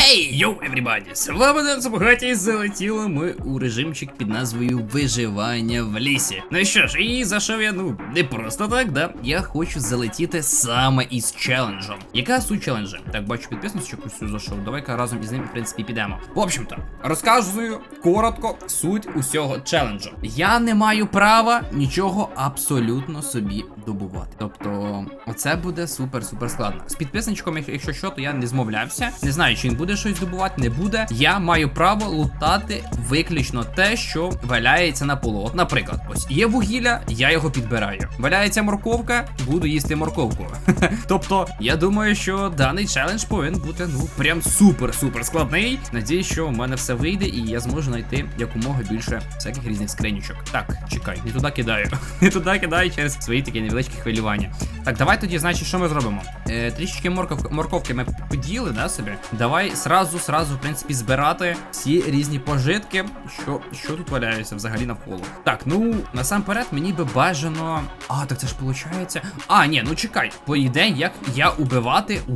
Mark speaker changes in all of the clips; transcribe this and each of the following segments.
Speaker 1: Хей, йоу, everybody! З вами Ден Сабгаті, залетіли ми у режимчик під назвою Виживання в лісі. Ну що ж, і зайшов я, ну, не просто так, да? Я хочу залетіти саме із челенджем. Яка суть челенджа? Так, бачу підписницю усю зайшов. Давай-ка разом із ним, в принципі, підемо. В общем-то, розказую коротко суть усього челенджу. Я не маю права нічого абсолютно собі добувати. Тобто, оце буде супер-супер складно. З підписничком, якщо що, то я не змовлявся. Не знаю, чи він буде щось здобувати, не буде. Я маю право лутати виключно те, що валяється на полу. От, наприклад, ось є вугілля, я його підбираю. Валяється морковка, буду їсти морковку. тобто, я думаю, що даний челендж повинен бути ну прям супер-супер складний. Надіюсь, що у мене все вийде, і я зможу знайти якомога більше всяких різних скринючок. Так, чекай, не туди кидаю. не туди кидаю через свої такі невеличкі хвилювання. Так, давай тоді, значить, що ми зробимо? Е, трішечки морков, морковки ми поділи, да, собі. Давай сразу, сразу, в принципі, збирати всі різні пожитки, що, що тут валяється взагалі навколо. Так, ну насамперед мені би бажано. А, так це ж виходить. А, ні, ну чекай. По ідеї, як я убивати. О,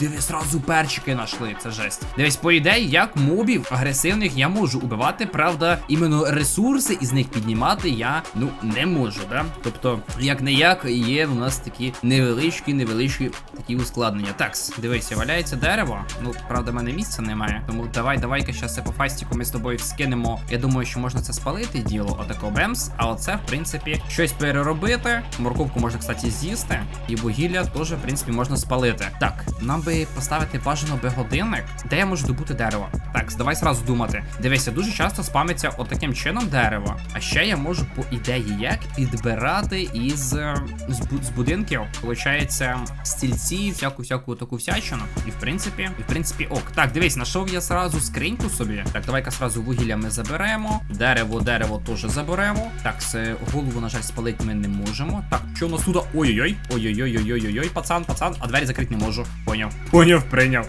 Speaker 1: диви, сразу перчики знайшли. Це жесть. Дивись, по ідеї, як мобів агресивних я можу убивати. Правда, іменно ресурси із них піднімати я ну не можу, да? Тобто, як не як, є у нас такі невеличкі, невеличкі такі ускладнення. Так, дивися, валяється дерево. Ну, правда, в мене місця немає. Тому давай, давай-ка щас це по фастіку ми з тобою скинемо. Я думаю, що можна це спалити діло, отако бемс. А оце, в принципі, щось переробити. Морковку можна, кстати, з'їсти. І вугілля теж, в принципі, можна спалити. Так, нам би поставити бажано би годинник, де я можу добути дерево. Так, давай зразу думати. Дивися, дуже часто спамиться отаким чином дерево. А ще я можу, по ідеї, як підбирати із, з, з будинків, виходить, стільці, всяку всяку таку всячину. І в принципі, і в принципі, ок. Так, дивись, знайшов я сразу скриньку собі. Так, давай-ка сразу вугілля ми заберемо. Дерево, дерево теж заберемо. Так, голову, на жаль, спалити ми не можемо. Так, що у нас тут? Ой-ой-ой. Ой-ой-ой-ой-ой-ой, пацан, пацан, а двері закрити не можу. Поняв. Поняв, прийняв.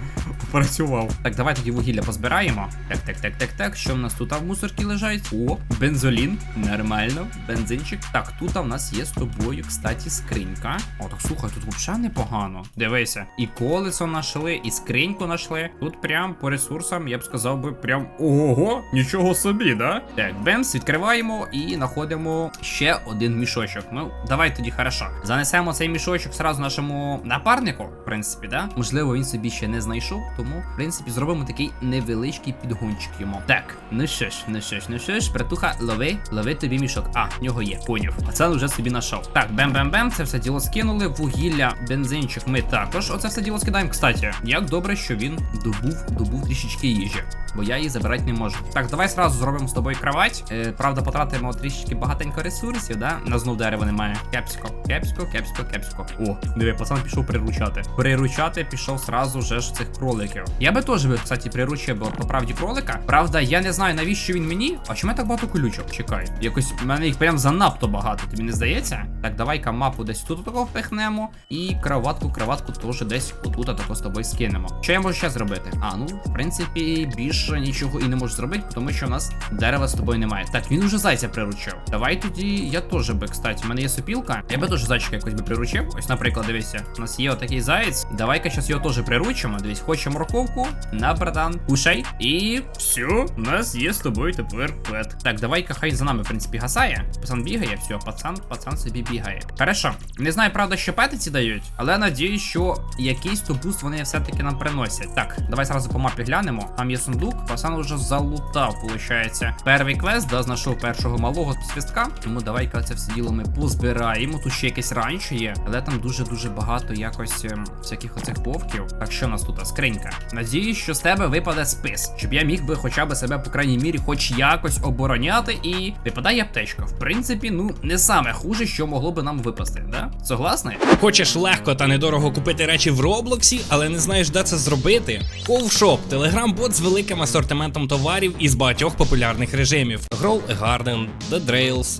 Speaker 1: Працював. Так, давай тоді вугілля позбираємо. Так, так, так, так, так. Що в нас тут в мусорці лежать? О, бензолін. Нормально. Бензинчик. Так, тут в нас є з тобою, кстати, скринька. О, так слухай, тут взагалі непогано. Дивися, і колесо знайшли, і скриньку знайшли. Тут прям по ресурсам, я б сказав би, прям ого, нічого собі, да? Так, бемс, відкриваємо і знаходимо ще один мішочок. Ну, давай тоді хорошо. Занесемо цей мішочок сразу нашому напарнику, в принципі, да? Можливо, він собі ще не знайшов, тому, в принципі, зробимо такий невеличкий підгончик йому. Так, ну що ж, ну що ж, ну що ж, братуха, лови, лови тобі мішок. А, в нього є, поняв. Це вже собі знайшов. Так, бем-бем-бем, це все діло скинули. Вугілля, бензинчик ми також. Оце все діло скидаємо. Кстати, як добре, що він добув, добув трішечки їжі. Бо я її забирати не можу. Так, давай сразу зробимо з тобою кровать. Е, правда, потратимо трішечки багатенько ресурсів, да? На знов дерева немає. Кепсько, кепсько, кепсько, кепсько. О, диви, пацан пішов приручати. Приручати пішов сразу же ж цих кроликів. Я би теж би, кстати, приручив би по правді кролика. Правда, я не знаю, навіщо він мені. А чому я так багато колючок? Чекай. Якось в мене їх прям занадто багато, тобі не здається? Так, давай-ка мапу десь тут такого впихнемо. І кроватку, кроватку теж десь отут тако з тобою скинемо. Що я можу ще зробити? А, ну, в принципі, більше нічого і не можу зробити, тому що в нас дерева з тобою немає. Так, він уже зайця приручив. Давай тоді я теж би, кстати, в мене є сопілка. Я би теж зайчика якось би приручив. Ось, наприклад, дивися, у нас є отакий заєць. Давай-ка зараз його теж приручимо. Дивись, хоче морковку. На, братан, кушай. І все, у нас є з тобою тепер пет. Так, давай-ка хай за нами, в принципі, гасає. Пацан бігає, все, пацан, пацан собі бігає. Хорошо. Не знаю, правда, що пети ці дають, але надіюсь, що якийсь то буст вони все-таки нам приносять. Так, давай зразу по мапі глянемо. Там є сундук, пацан вже залутав, виходить. Перший квест, да, знайшов першого малого свістка. Тому давай-ка це все діло ми позбираємо. Тут ще якесь ранчо є, але там дуже-дуже багато якось ем, всяких оцих вовків. Так що у нас тут? Скринька. Надіюсь, що з тебе випаде спис, щоб я міг би хоча б себе, по крайній мірі, хоч якось обороняти. І випадає аптечка. В принципі, ну не саме хуже, що могло би нам випасти, да? Согласний?
Speaker 2: Хочеш легко та недорого купити речі в Роблоксі, але не знаєш, де це зробити? Ковшоп телеграм-бот з великим асортиментом товарів із багатьох популярних режимів: Grow a Garden, The Drails,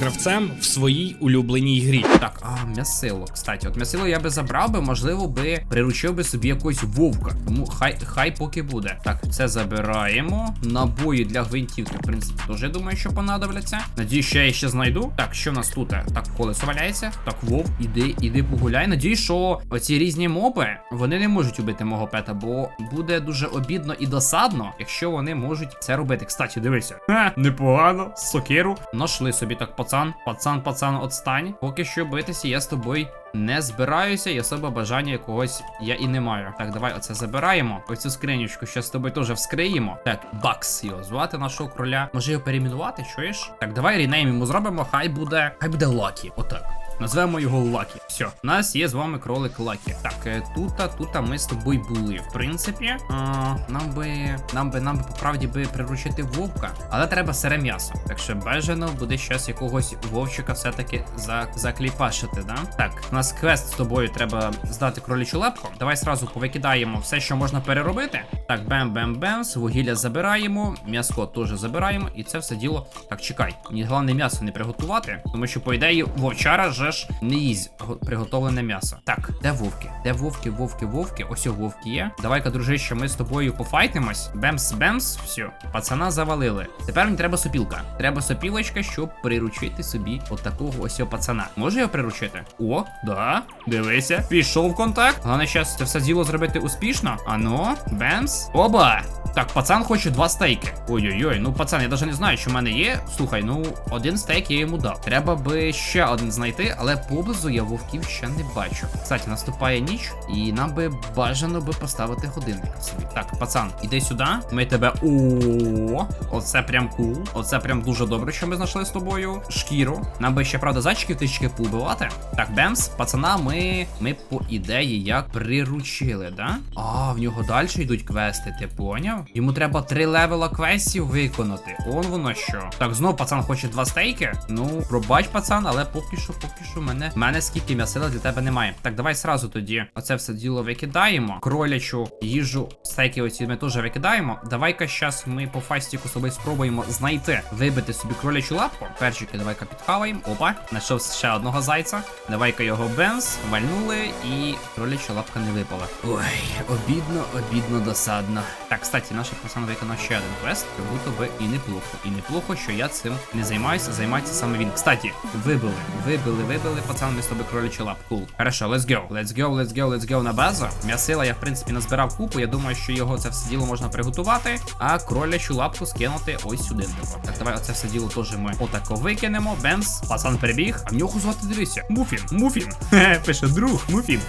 Speaker 2: гравцем в своїй улюбленій грі.
Speaker 1: Так, а м'ясило, кстати, от м'ясило я би забрав би, можливо, би приручив би собі якогось вовка. Тому хай хай поки буде. Так, це забираємо. Набої для гвинтівки, в принципі, теж я думаю, що понадобляться. Надіюсь, що я ще знайду. Так, що в нас тут? Так, колесо валяється. Так, вовк, іди, іди погуляй. Надіюсь, що оці різні моби вони не можуть убити мого пета, бо буде дуже обідно і досадно, якщо вони можуть це робити. Кстати, дивися. Ха, непогано, сокиру. Нашли собі так, пацан. Пацан, пацан, отстань. Поки що битися, я з тобою не збираюся, і особо бажання якогось я і не маю. Так, давай оце забираємо. Ось цю скринічку ще з тобою теж вскриємо. Так, Бакс його звати нашого кроля. Може його перейменувати, чуєш? Так, давай рінейм йому зробимо, хай буде. Хай буде Лакі. Отак. Назвемо його Лакі. Все, у нас є з вами кролик Лакі. Так, е, тута, тута ми з тобою були. В принципі, а, нам би, нам би, нам би по правді би приручити вовка, але треба сире м'ясо. Так що бажано буде щас якогось вовчика все-таки за, закліпашити, да? Так, у нас квест з тобою треба здати кролічу лапку. Давай сразу повикидаємо все, що можна переробити. Так, бем-бем-бем, вугілля забираємо, м'яско теж забираємо, і це все діло. Так, чекай, головне м'ясо не приготувати, тому що, по ідеї, вовчара же ж не їсть приготовлене м'ясо. Так, де вовки? Де вовки, вовки, вовки? Ось о, вовки є. Давай-ка, дружище, ми з тобою пофайтимось. Бемс-бемс, все, пацана завалили. Тепер мені треба сопілка. Треба сопілочка, щоб приручити собі от такого ось о пацана. Може його приручити? О, да. Дивися, пішов контакт. Головне зараз це все діло зробити успішно. Ано, бемс. Оба! Так, пацан хоче два стейки. Ой-ой-ой, ну пацан, я навіть не знаю, що в мене є. Слухай, ну один стейк я йому дав. Треба би ще один знайти, але поблизу я вовків ще не бачу. Кстати, наступає ніч, і нам би бажано би поставити годинник собі. Так, пацан, іди сюди. Ми тебе. О, оце прям кул. Оце прям дуже добре, що ми знайшли з тобою. Шкіру. Нам би ще, правда, зайчиків тички поубивати. Так, Бемс, пацана, ми. Ми по ідеї як приручили, да? А, в нього далі йдуть квести, ти поняв? Йому треба три левела квестів виконати. Он воно що. Так, знов пацан хоче два стейки. Ну, пробач, пацан, але поки що, поки що мене. мене скільки м'ясила для тебе немає. Так, давай сразу тоді. Оце все діло викидаємо. Кролячу їжу, стейки оці ми теж викидаємо. Давай-ка щас ми по фастіку собі спробуємо знайти, вибити собі кролячу лапку. Перчики, давай-ка підхаваємо. Опа, знайшов ще одного зайця. Давай-ка його бенз, вальнули, і кроляча лапка не випала. Ой, обідно, обідно, досадно. Так, кстати, наш пацан виконав ще один квест, як будто би і неплохо. І неплохо, що я цим не займаюся, займається саме він. Кстати, вибили, вибили, вибили, пацан, ми з тобою кролячу лапку. Хорошо, let's go. Let's go, let's go, let's go на базу. М'ясила я, в принципі, назбирав купу. Я думаю, що його це все діло можна приготувати, а кролячу лапку скинути ось сюди. Так, давай оце все діло теж ми отако викинемо. Бемс, пацан перебіг. А в нього звати дивися. Муфін, Муфін. Пише друг, Муфін.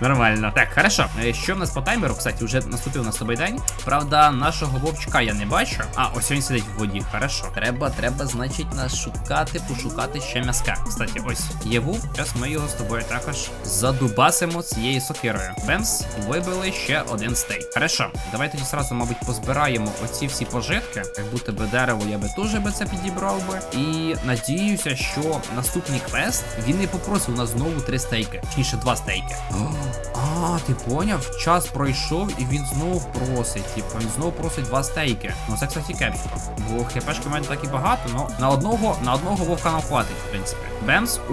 Speaker 1: Нормально. Так, хорошо. Е, Що в нас по таймеру? Кстати, вже наступив на тобі день. Правда, нашого вовчка я не бачу. А, ось він сидить в воді. Хорошо. Треба, треба, значить, нас шукати, пошукати ще м'яска. Кстати, ось є вовк. Зараз ми його з тобою також задубасимо цією сокирою. Бемс, вибили ще один стейк. Хорошо. Давай тоді сразу, мабуть, позбираємо оці всі пожитки. Як будто би дерево я би теж би це підібрав би. І надіюся, що наступний квест він не попросив нас знову три стейки. Точніше, два стейки. А, ти поняв? Час пройшов і він знову просить. Типу, він знову просить два стейки. Ну це, кстати, кепсько. Бо хпшки в мене так і багато, ну на одного на одного вовка нам хватить, в принципі. Бемс. О,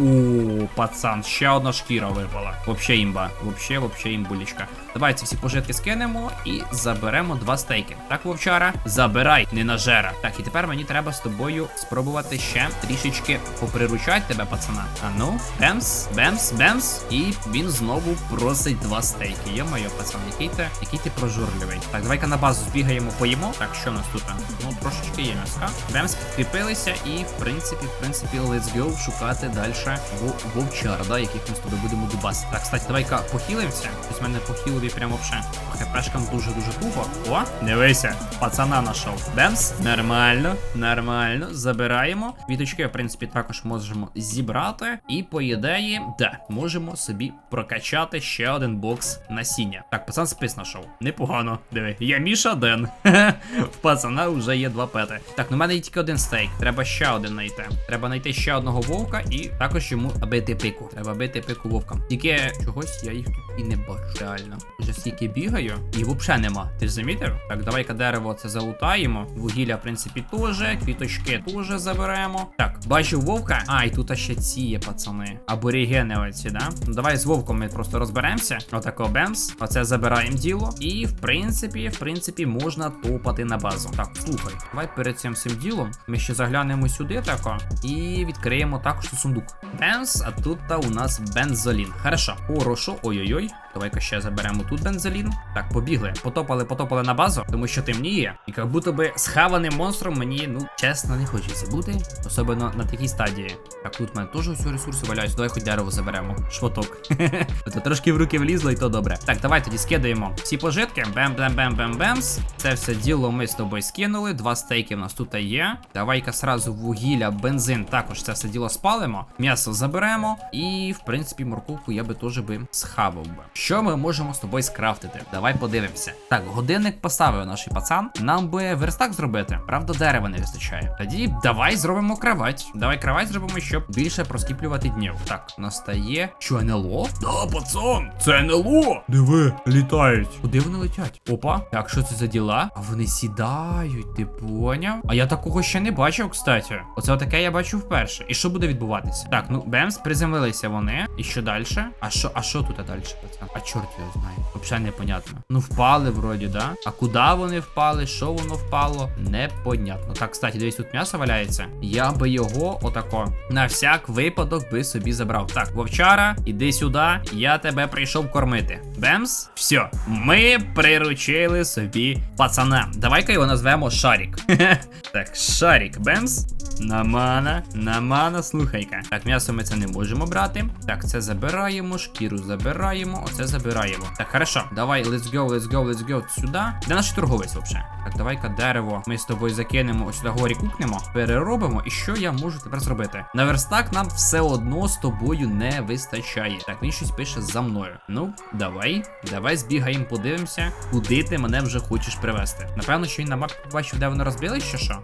Speaker 1: пацан, ще одна шкіра випала. Вообще імба. Вообще, вообще імбулічка. Давай ці всі пожитки скинемо і заберемо два стейки. Так, вовчара, забирай, не нажера. Так, і тепер мені треба з тобою спробувати ще трішечки поприручати тебе, пацана. А ну, бемс, бемс, бемс. І він знову просить два стейки. Йо-моє, пацан, який ти, який ти прожурливий. Так, давай-ка на базу збігаємо, поїмо. Так, що у нас тут? Ну, трошечки є м'яска. Бемс підкріпилися і, в принципі, в принципі, let's go шукати далі вовчара, да, яких ми з тобою будемо дубасити. Так, кстати, давай-ка похилимося. Ось мене по хілові прямо вообще. По хпшкам дуже-дуже туго. О, дивися, пацана нашов. Бемс, нормально, нормально. Забираємо. Віточки, в принципі, також можемо зібрати. І по ідеї, да, можемо собі прокачати ще один бокс насіння. Так, пацан спис знайшов. Непогано. Диви, я Міша Ден. В пацана вже є два пети. Так, ну в мене є тільки один стейк. Треба ще один знайти. Треба знайти ще одного вовка і також йому бити пику. Треба бити пику вовкам. Тільки чогось я їх тут і не бачу. Реально. Вже стільки бігаю, і взагалі нема. Ти ж замітив? Так, давай-ка дерево це залутаємо. Вугілля, в принципі, теж. Квіточки теж заберемо. Так, бачу вовка. А, і тут ще ці є, пацани. Аборігени оці, да? Ну давай з вовком ми просто розберемося. Отако бемс. Оце забираємо діло. І в принципі, в принципі, можна топати на базу. Так, слухай, давай перед цим всім ділом ми ще заглянемо сюди тако і відкриємо також сундук. Бенз, а тут у нас бензолін. Хорошо, хорошо, ой-ой-ой. Давай-ка ще заберемо тут бензолін. Так, побігли. Потопали, потопали на базу, тому що темніє. І як будто би схаваним монстром мені, ну, чесно, не хочеться бути. Особливо на такій стадії. Так, тут в мене теж усі ресурси валяються. Давай хоч дерево заберемо. Шматок. То трошки в руки влізло, і то добре. Так, давай тоді скидаємо всі пожитки. бем бем бем бем бемс Це все діло ми з тобою скинули. Два стейки в нас тут є. Давай-ка сразу вугілля, бензин. Також це все діло спалимо. М'ясо заберемо. І, в принципі, морковку я би теж би схавав би. Що ми можемо з тобою скрафтити? Давай подивимося. Так, годинник поставив наш пацан. Нам би верстак зробити. Правда, дерева не вистачає. Тоді давай зробимо кровать. Давай кровать зробимо, щоб більше проскіплювати днів. Так, настає. Що, НЛО? Да, пацан, це НЛО. Диви, літають. Куди вони летять? Опа. Так, що це за діла? А вони сідають, ти поняв? А я такого ще не бачив, кстати. Оце отаке я бачу вперше. І що буде відбуватися? Так, ну бемс, приземлилися вони. І що далі? А що, а що тут далі, пацан? А чорт його знає. Взагалі непонятно. Ну, впали вроді, да? А куди вони впали? Що воно впало? Непонятно. Так, кстати, дивись, тут м'ясо валяється. Я би його отако на всяк випадок би собі забрав. Так, вовчара, іди сюди, я тебе прийшов кормити. Бемс, все, ми приручили собі пацана. Давай-ка його назвемо Шарік. так, Шарік, Бемс. Намана, намана, слухайка. Так, м'ясо ми це не можемо брати. Так, це забираємо, шкіру забираємо, оце забираємо. Так, хорошо, давай, let's go, let's go, let's go сюди. Де наш торговець взагалі? Так, давай-ка дерево ми з тобою закинемо ось сюди горі кукнемо, переробимо. І що я можу тепер зробити? На верстак нам все одно з тобою не вистачає. Так, він щось пише за мною. Ну, давай, давай збігаємо, подивимося, куди ти мене вже хочеш привезти. Напевно, що він на мапі побачив, де вони розбились, чи що?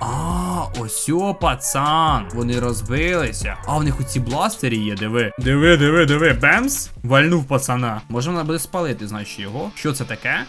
Speaker 1: А, ось о, пацан. Вони розбилися. А в них оці бластері є, диви. Диви, диви, диви. Бемс? Вальнув пацана. Можемо буде спалити, значить, його. Що це таке?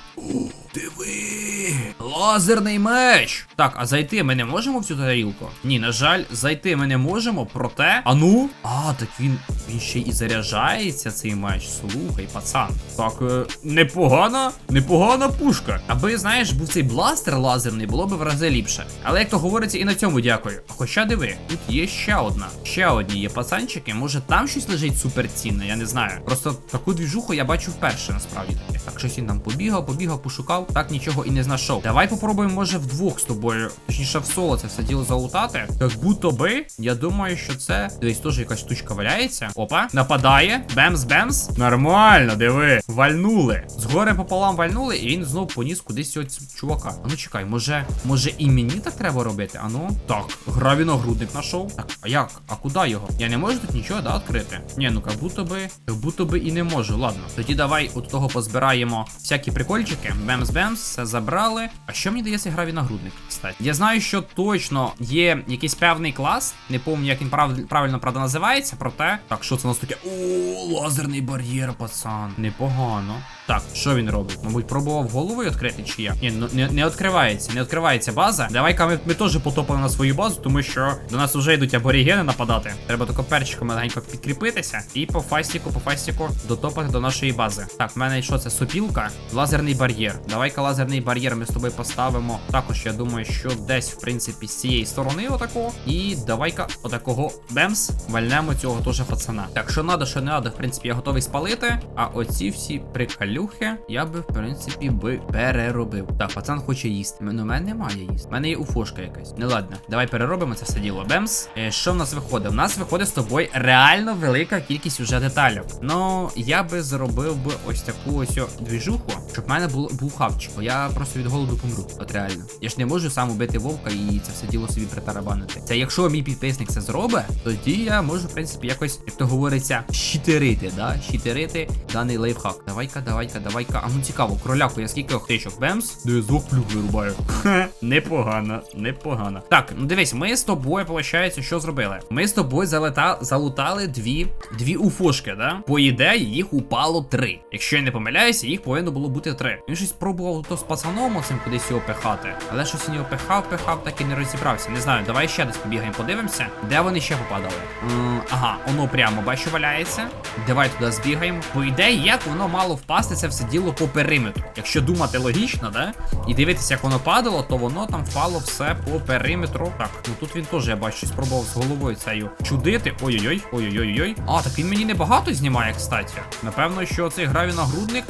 Speaker 1: Диви! Лазерний меч! Так, а зайти ми не можемо в цю тарілку? Ні, на жаль, зайти ми не можемо, проте. А ну? А, так він він ще і заряджається, цей меч. Слухай, пацан. Так, е, непогана, непогана пушка. Аби, знаєш, був цей бластер лазерний, було б в рази ліпше. Але як то говориться, і на цьому дякую. Хоча диви, тут є ще одна. Ще одні є пацанчики. Може там щось лежить суперцінне, я не знаю. Просто таку двіжуху я бачу вперше, насправді. Так, щось він там побігав, побігав, пошукав, так нічого і не знайшов. Давай попробуємо, може, вдвох з тобою, точніше в соло це все діло залутати. Як будто би, я думаю, що це десь теж якась штучка валяється. Опа, нападає. Бемс-бемс. Нормально, диви. Вальнули. Згори пополам вальнули, і він знов поніс кудись цього чувака. А ну чекай, може, може і мені так треба робити? А ну. Так, гравіногрудник знайшов. Так, а як? А куди його? Я не можу тут нічого, да, відкрити? Ні, ну як будто би, як будто би і не можу. Ладно. Тоді давай от того позбираємо всякі прикольчики. Бемс-бемс, все забрали. А що мені дає цей гравіногрудник? Кстати, я знаю, що точно є якийсь певний клас. Не пам'ятаю, як він прав... правильно правда називається, проте. Так, що це у нас таке? О, лазерний бар'єр, пацан. Непогано. Так, що він робить? Мабуть, пробував головою відкрити чи як? Ні, ну не, не відкривається, не відкривається база. Давай-ка ми, ми теж потопали на свою базу, тому що до нас вже йдуть аборігени нападати. Треба тако перчиком легенько підкріпитися і по фастіку, по фастіку дотопати до нашої бази. Так, в мене що це? Сопілка, лазерний бар'єр. Давай-ка лазерний бар'єр ми з тобою поставимо. Також я думаю, що десь, в принципі, з цієї сторони отако. І давай-ка отакого бемс вальнемо цього теж пацана. Так, що надо, що не надо, в принципі, я готовий спалити. А оці всі приколюхи я би, в принципі, би переробив. Так, пацан хоче їсти. Ну, у мене немає їсти. У мене є уфошка якась. Не ладно, давай переробимо це все діло. Бемс. Е, що в нас виходить? У нас виходить з тобою реально велика кількість уже деталей. Ну, я би зробив би ось таку ось двіжуху, щоб в мене було був хавчик. Бо я просто від голоду помру. От реально. Я ж не можу сам убити вовка і це все діло собі притарабанити. Це якщо мій підписник це зробить, тоді я можу, в принципі, якось, як то говориться, щитерити, да? Щитерити даний лайфхак. Давай-ка, давай-ка, давай-ка. А ну цікаво, кроляку, я скільки охтичок? Бемс? Де з двох плюх вирубаю. Хе, непогано, непогано. Так, ну дивись, ми з тобою, виходить, що зробили? Ми з тобою залета... залутали дві, дві уфошки, да? По ідеї, їх упало три. Якщо я не помиляюся, їх повинно було бути три. Він щось пробував то з пацаном оцим кудись його пихати, але щось він його пихав, пихав, так і не розібрався. Не знаю, давай ще десь побігаємо, подивимося, де вони ще попадали. М, ага, воно прямо бачу валяється. Давай туди збігаємо. По ідеї, як воно мало впасти це все діло по периметру. Якщо думати логічно, да? І дивитися, як воно падало, то воно там впало все по периметру. Так, ну тут він теж, я бачу, щось пробував з головою цею чудити. Ой-ой-ой, ой-ой-ой. А, так він мені небагато знімає, кстати. Напевно, що цей гравій нагрудник.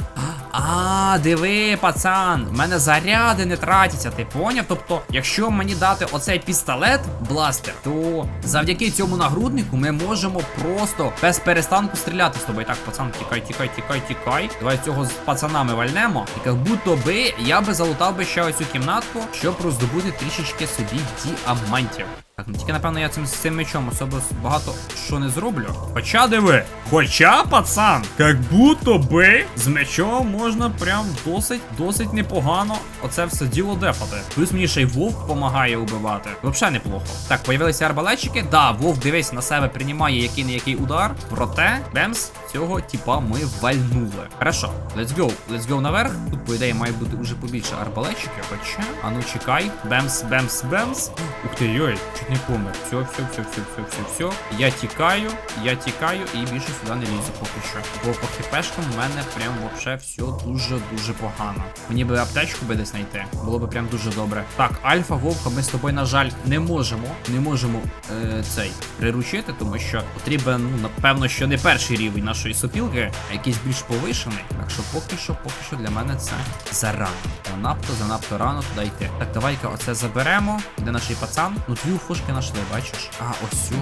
Speaker 1: А, диви, пацан, в мене заряди не тратяться, ти поняв? Тобто, якщо мені дати оцей пістолет, бластер, то завдяки цьому нагруднику ми можемо просто без перестанку стріляти з тобою. Так, пацан, тікай, тікай, тікай, тікай. Давай цього з пацанами вальнемо. І як будто би я би залутав би ще оцю кімнатку, щоб роздобути трішечки собі діамантів. Так, ну тільки напевно я цим з цим мечом особо багато що не зроблю. Хоча диви, хоча, пацан, як будто би з мечом можна прям досить, досить непогано оце все діло дефати. Плюс мені ще й вовк допомагає убивати. Взагалі неплохо. Так, появилися арбалетчики. Да, вовк, дивись, на себе приймає який не який удар. Проте, бемс, цього типа ми вальнули. Хорошо, let's go. Let's go наверх. Тут, по ідеї, має бути уже побільше арбалетчиків. Хоча, а ну чекай. Бемс, бемс, бемс. Ух ти, йой, не помер. Все, все, все, все, все, все, все. Я тікаю, я тікаю і більше сюди не лізу поки що. Бо по хпшкам в мене прям вообще все дуже-дуже погано. Мені би аптечку би десь знайти. Було би прям дуже добре. Так, альфа вовка ми з тобою, на жаль, не можемо. Не можемо е, цей приручити, тому що потрібен, ну, напевно, що не перший рівень нашої сопілки, а якийсь більш повишений. Так що поки що, поки що для мене це зарано. Занадто, занадто рано туди йти. Так, давай-ка оце заберемо. Де наш пацан? Ну дві уфошки знайшли, бачиш? А, ось сьо,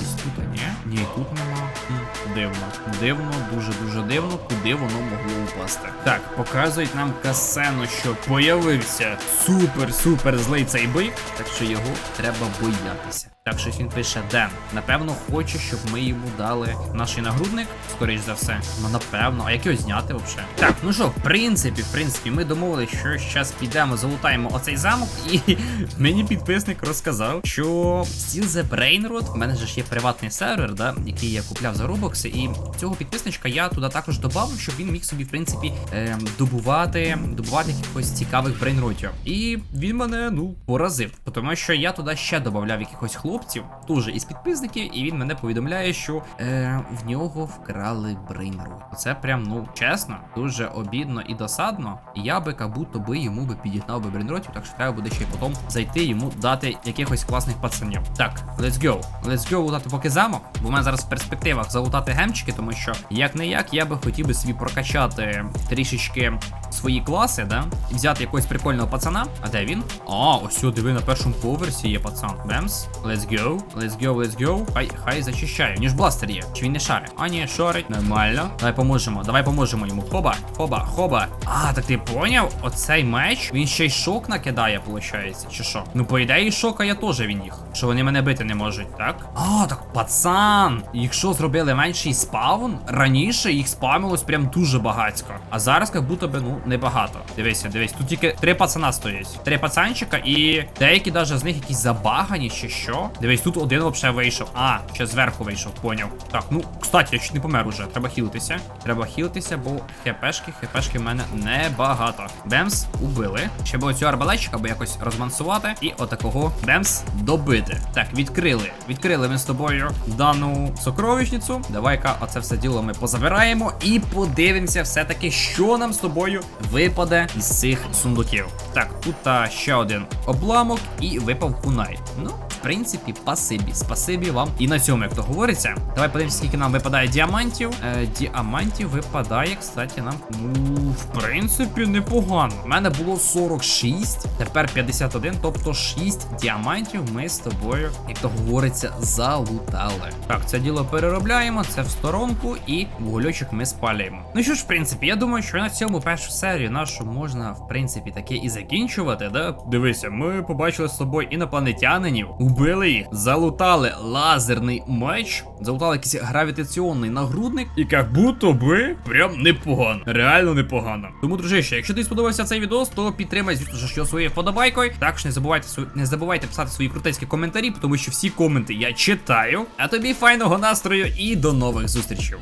Speaker 1: десь тут, ні? Ні, тут нема. Хм, дивно. Дивно, дуже-дуже дивно, куди воно могло упасти. Так, показують нам касену, що появився супер-супер злий цей бик, так що його треба боятися. Так, щось він пише Ден. Напевно, хоче, щоб ми йому дали наш нагрудник, скоріш за все. Ну, напевно, а як його зняти взагалі? Так, ну що, в принципі, в принципі, ми домовилися, що зараз підемо, залутаємо оцей замок, і мені підписник розказав, що Steel the Brain в мене ж є приватний сервер, да, який я купляв за робокси, і цього підписничка я туди також додав, щоб він міг собі, в принципі, е, добувати, добувати якихось цікавих брейнротів. І він мене, ну, поразив, тому що я туди ще додавав якихось хлопців, теж із підписників, і він мене повідомляє, що е, в нього вкрали брейнрот. Це прям, ну, чесно, дуже обідно і досадно. Я би как будто би йому би підігнав би брейнротів, так що треба буде ще й потім зайти йому дати якихось класних пацанів. Так, let's go. Let's go лутати поки замок, бо в мене зараз в перспективах залутати гемчики, тому що як не як я би хотів би собі прокачати трішечки свої класи, да? І взяти якогось прикольного пацана. А де він? А, ось диви на першому поверсі є пацан. Бемс. Let's go. Let's go, let's go. Хай, хай зачищає. У нього ж бластер є. Чи він не шарить? А, ні, шарить. Нормально. Давай поможемо. Давай поможемо йому. Хоба, хоба, хоба. А, так ти поняв? Оцей меч, він ще й шок накидає, виходить, чи що? Ну, по ідеї, шокає теж він їх. Що вони мене бити не можуть, так? А, так пацан. Якщо зробили менший спаун, раніше їх спамилось прям дуже багатько. А зараз, як будто би, ну, небагато. Дивися, дивись, тут тільки три пацана стоять. Три пацанчика, і деякі навіть з них якісь забагані чи що. Дивись, тут один вообще вийшов. А, ще зверху вийшов, поняв. Так, ну, кстати, я чуть не помер уже. Треба хілитися. Треба хілитися, бо хпшки, хпшки в мене небагато. Бемс, убили. Ще би оцю арбалетчика, аби якось розмансувати. І отакого Бемс добити. Так, відкрили. Відкрили ми з тобою дану сокровищницю. Давай-ка оце все діло ми позабираємо і подивимося все-таки, що нам з тобою випаде із цих сундуків. Так, тут та ще один обламок і випав кунай. Ну, в принципі, пасибі. Спасибі вам. І на цьому, як то говориться. Давай подивимося, скільки нам випадає діамантів. Е, діамантів випадає, кстати, нам. Ну, в принципі, непогано. У мене було 46, тепер 51, тобто 6 діамантів ми з тобою, як то говориться, залутали. Так, це діло переробляємо, це в сторонку, і вугольочок ми спалюємо. Ну що ж, в принципі, я думаю, що на цьому першу серію нашу можна, в принципі, таке і закінчувати, да? Дивися, ми побачили з собою інопланетянинів, убили їх, залутали лазерний меч, залутали якийсь гравітаційний нагрудник, і як будто би прям непогано. Реально непогано. Тому, дружище, якщо тобі сподобався цей відос, то підтримай, звісно що своєю вподобайкою. Також не забувайте не забувайте писати свої крутецькі коментарі, тому що всі коменти я читаю. А тобі файного настрою і до нових зустрічей.